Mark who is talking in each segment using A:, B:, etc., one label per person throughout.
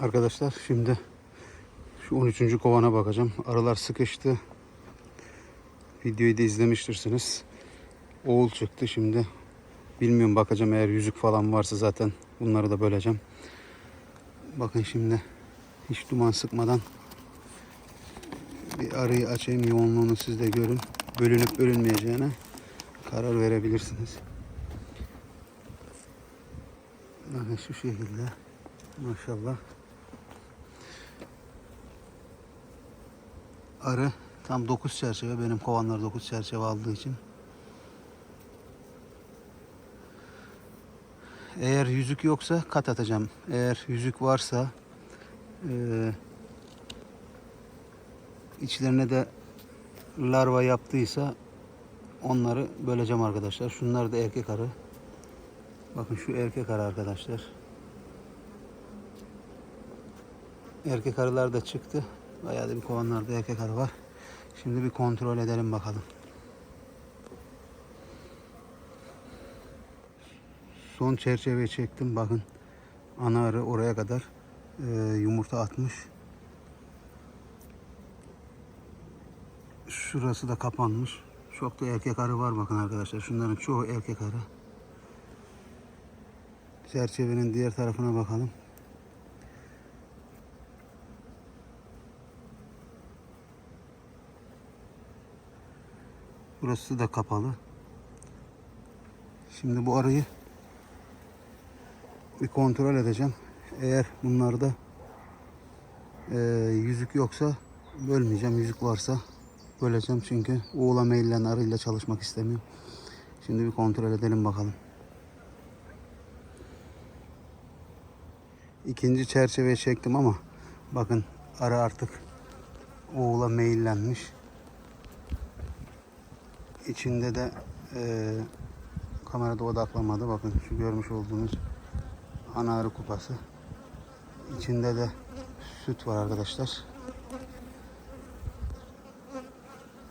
A: Arkadaşlar şimdi şu 13. kovana bakacağım. Aralar sıkıştı. Videoyu da izlemiştirsiniz. Oğul çıktı şimdi. Bilmiyorum bakacağım eğer yüzük falan varsa zaten bunları da böleceğim. Bakın şimdi hiç duman sıkmadan bir arayı açayım yoğunluğunu siz de görün. Bölünüp bölünmeyeceğine karar verebilirsiniz. Bakın şu şekilde. Maşallah. Arı tam 9 çerçeve. Benim kovanlar 9 çerçeve aldığı için. Eğer yüzük yoksa kat atacağım. Eğer yüzük varsa eee içlerine de larva yaptıysa onları böleceğim arkadaşlar. Şunlar da erkek arı. Bakın şu erkek arı arkadaşlar. Erkek arılar da çıktı. Bayağı bir kovanlarda erkek arı var. Şimdi bir kontrol edelim bakalım. Son çerçeveyi çektim. Bakın ana arı oraya kadar e, yumurta atmış. Şurası da kapanmış. Çok da erkek arı var bakın arkadaşlar. Şunların çoğu erkek arı. Çerçevenin diğer tarafına bakalım. Burası da kapalı. Şimdi bu arıyı bir kontrol edeceğim. Eğer bunlarda eee, yüzük yoksa bölmeyeceğim. Yüzük varsa böleceğim çünkü oğula meyillen arıyla çalışmak istemiyorum. Şimdi bir kontrol edelim bakalım. İkinci çerçeveyi çektim ama bakın arı artık oğula meyillenmiş. İçinde de eee kamerada odaklamadı. Bakın şu görmüş olduğunuz ana arı kupası. İçinde de süt var arkadaşlar.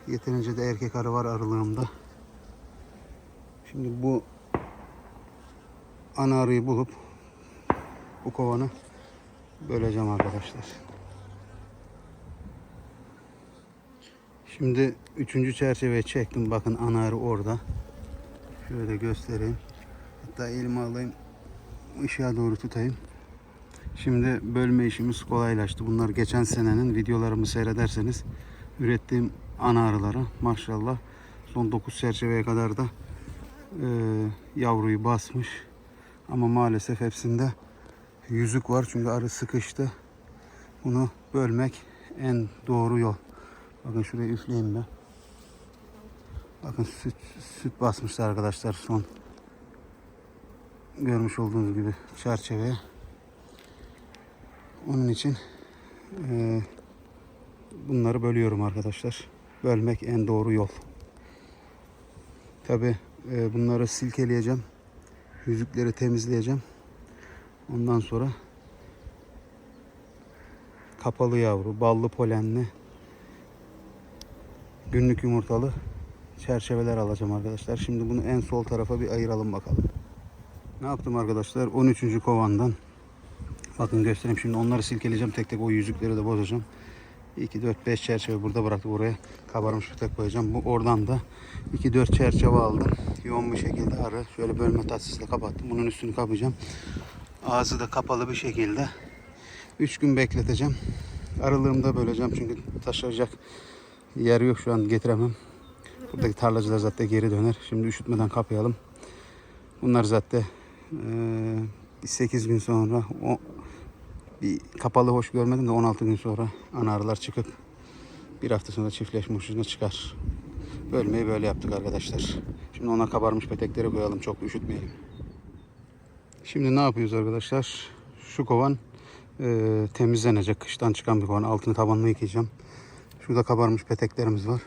A: Yeterince de erkek arı var arılığımda. Şimdi bu ana arıyı bulup bu kovanı böleceğim arkadaşlar. Şimdi üçüncü çerçeveye çektim. Bakın ana arı orada. Şöyle göstereyim. Hatta elime alayım. ışığa doğru tutayım. Şimdi bölme işimiz kolaylaştı. Bunlar geçen senenin videolarımı seyrederseniz ürettiğim ana arıları maşallah son 9 çerçeveye kadar da e, yavruyu basmış. Ama maalesef hepsinde yüzük var çünkü arı sıkıştı. Bunu bölmek en doğru yol. Bakın şuraya üfleyeyim ben. Bakın süt, süt basmışlar arkadaşlar son görmüş olduğunuz gibi çerçeveye. Onun için e, bunları bölüyorum arkadaşlar. Bölmek en doğru yol. Tabi bunları silkeleyeceğim. Yüzükleri temizleyeceğim. Ondan sonra kapalı yavru, ballı polenli, günlük yumurtalı çerçeveler alacağım arkadaşlar. Şimdi bunu en sol tarafa bir ayıralım bakalım. Ne yaptım arkadaşlar? 13. kovandan. Bakın göstereyim şimdi onları silkeleyeceğim. Tek tek o yüzükleri de bozacağım. 2, 4, 5 çerçeve burada bıraktık. Oraya kabarmış bir tek koyacağım. Bu oradan da 2, 4 çerçeve aldım. Yoğun bir şekilde arı. Şöyle bölme tatsızla kapattım. Bunun üstünü kapayacağım. Ağzı da kapalı bir şekilde 3 gün bekleteceğim. Aralığımda böleceğim çünkü taşıyacak yer yok şu an getiremem. Buradaki tarlacılar zaten geri döner. Şimdi üşütmeden kapayalım. Bunlar zaten e, 8 gün sonra o bir kapalı hoş görmedim de 16 gün sonra ana arılar çıkıp bir hafta sonra çiftleşme uçuşuna çıkar. Bölmeyi böyle yaptık arkadaşlar. Şimdi ona kabarmış petekleri koyalım çok üşütmeyelim. Şimdi ne yapıyoruz arkadaşlar? Şu kovan e, temizlenecek. Kıştan çıkan bir kovan. Altını tabanını yıkayacağım. Şurada kabarmış peteklerimiz var.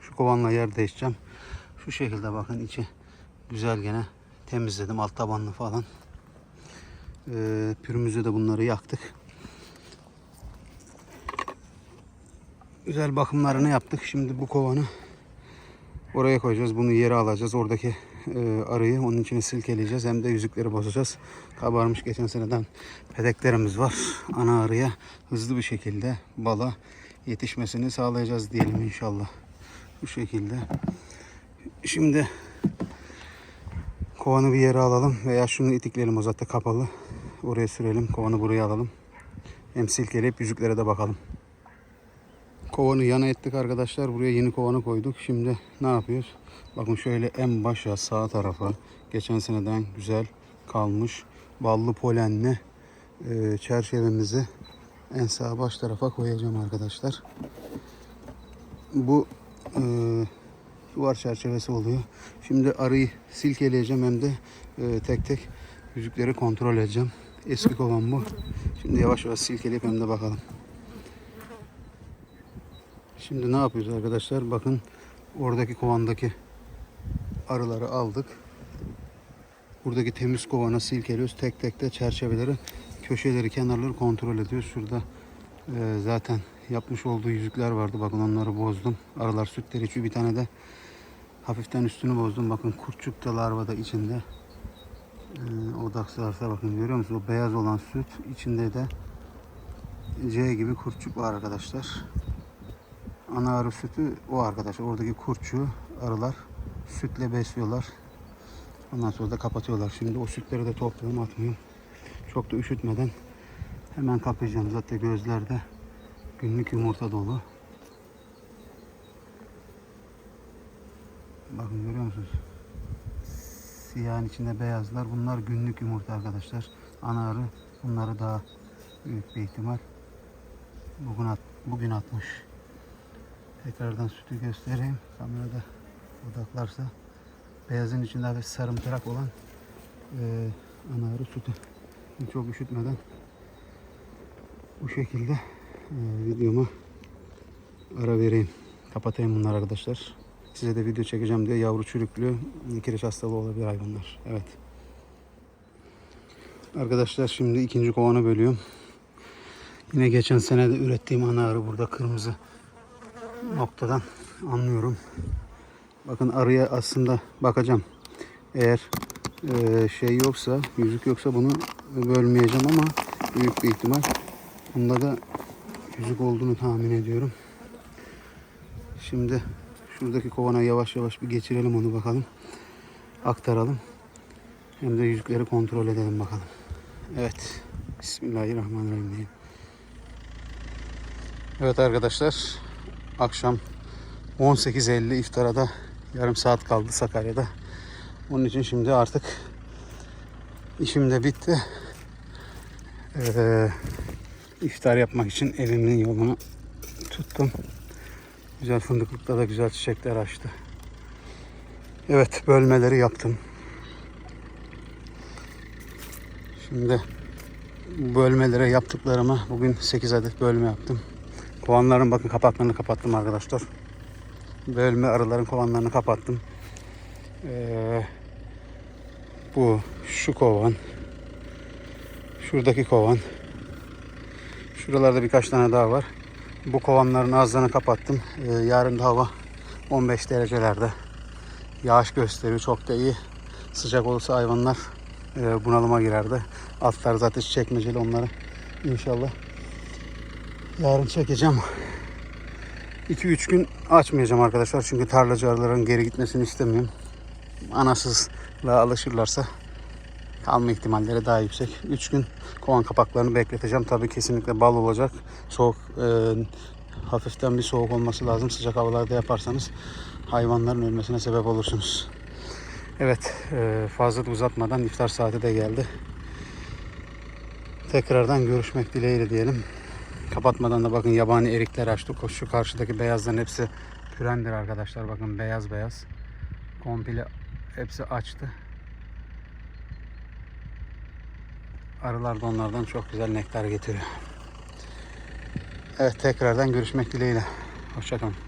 A: Şu kovanla yer değişeceğim. Şu şekilde bakın içi güzel gene temizledim alt tabanını falan. Ee, pürümüzü de bunları yaktık. Güzel bakımlarını yaptık. Şimdi bu kovanı oraya koyacağız. Bunu yere alacağız. Oradaki e, arıyı onun içine silkeleyeceğiz hem de yüzükleri bozacağız. Kabarmış geçen seneden pedeklerimiz var. Ana arıya hızlı bir şekilde bala yetişmesini sağlayacağız diyelim inşallah. Bu şekilde. Şimdi kovanı bir yere alalım veya şunu itikleyelim o zaten kapalı. Oraya sürelim. Kovanı buraya alalım. Hem silkeleyip yüzüklere de bakalım. Kovanı yana ettik arkadaşlar. Buraya yeni kovanı koyduk. Şimdi ne yapıyoruz? Bakın şöyle en başa sağ tarafa geçen seneden güzel kalmış ballı polenli e, çerçevemizi en sağ baş tarafa koyacağım arkadaşlar. Bu e, duvar çerçevesi oluyor. Şimdi arıyı silkeleyeceğim hem de e, tek tek yüzükleri kontrol edeceğim. Eski kovan bu. Şimdi yavaş yavaş silkeleyip hem de bakalım. Şimdi ne yapıyoruz arkadaşlar? Bakın oradaki kovandaki arıları aldık. Buradaki temiz kovana silkeliyoruz. Tek tek de çerçeveleri, köşeleri, kenarları kontrol ediyoruz. Şurada e, zaten yapmış olduğu yüzükler vardı. Bakın onları bozdum. Arılar sütleri içiyor. Bir tane de hafiften üstünü bozdum. Bakın kurtçuk da larva da içinde. E, odaksarsa bakın görüyor musunuz? O beyaz olan süt içinde de C gibi kurtçuk var arkadaşlar. Ana arı sütü o arkadaşlar. Oradaki kurtçuğu arılar sütle besliyorlar. Ondan sonra da kapatıyorlar. Şimdi o sütleri de topluyorum atmıyorum. Çok da üşütmeden hemen kapayacağım. Zaten gözlerde günlük yumurta dolu. Bakın görüyor musunuz? Siyahın içinde beyazlar. Bunlar günlük yumurta arkadaşlar. Ana arı bunları daha büyük bir ihtimal bugün, at, bugün atmış. Tekrardan sütü göstereyim. Kamerada odaklarsa. Beyazın içinde hafif sarımtırak olan e, ana sütü. Çok üşütmeden bu şekilde e, videoma ara vereyim. Kapatayım bunları arkadaşlar. Size de video çekeceğim diye yavru çürüklü kireç hastalığı olabilir hayvanlar. Evet. Arkadaşlar şimdi ikinci kovanı bölüyorum. Yine geçen sene de ürettiğim ana arı burada kırmızı noktadan anlıyorum. Bakın arıya aslında bakacağım. Eğer e, şey yoksa, yüzük yoksa bunu bölmeyeceğim ama büyük bir ihtimal bunda da yüzük olduğunu tahmin ediyorum. Şimdi şuradaki kovana yavaş yavaş bir geçirelim onu bakalım. Aktaralım. Hem de yüzükleri kontrol edelim bakalım. Evet. Bismillahirrahmanirrahim. Evet arkadaşlar. Akşam 18.50 iftara da yarım saat kaldı Sakarya'da. Onun için şimdi artık işim de bitti. Ee, iftar yapmak için evimin yolunu tuttum. Güzel fındıklıkta da güzel çiçekler açtı. Evet bölmeleri yaptım. Şimdi bölmelere yaptıklarıma bugün 8 adet bölme yaptım. Kovanların bakın kapaklarını kapattım arkadaşlar. Bölme arıların kovanlarını kapattım. Ee, bu şu kovan. Şuradaki kovan. Şuralarda birkaç tane daha var. Bu kovanların ağızlarını kapattım. Ee, yarın da hava 15 derecelerde. Yağış gösteriyor. Çok da iyi. Sıcak olursa hayvanlar e, bunalıma girerdi. Atlar zaten çekmeceli onları. İnşallah yarın çekeceğim. 2-3 gün açmayacağım arkadaşlar. Çünkü tarlacı arıların geri gitmesini istemiyorum. Anasızla alışırlarsa kalma ihtimalleri daha yüksek. 3 gün kovan kapaklarını bekleteceğim. Tabii kesinlikle bal olacak. Soğuk e, hafiften bir soğuk olması lazım. Sıcak havalarda yaparsanız hayvanların ölmesine sebep olursunuz. Evet e, fazla da uzatmadan iftar saati de geldi. Tekrardan görüşmek dileğiyle diyelim. Kapatmadan da bakın yabani erikler açtık. Şu karşıdaki beyazların hepsi pürendir arkadaşlar. Bakın beyaz beyaz. Komple hepsi açtı. Arılar da onlardan çok güzel nektar getiriyor. Evet tekrardan görüşmek dileğiyle. Hoşçakalın.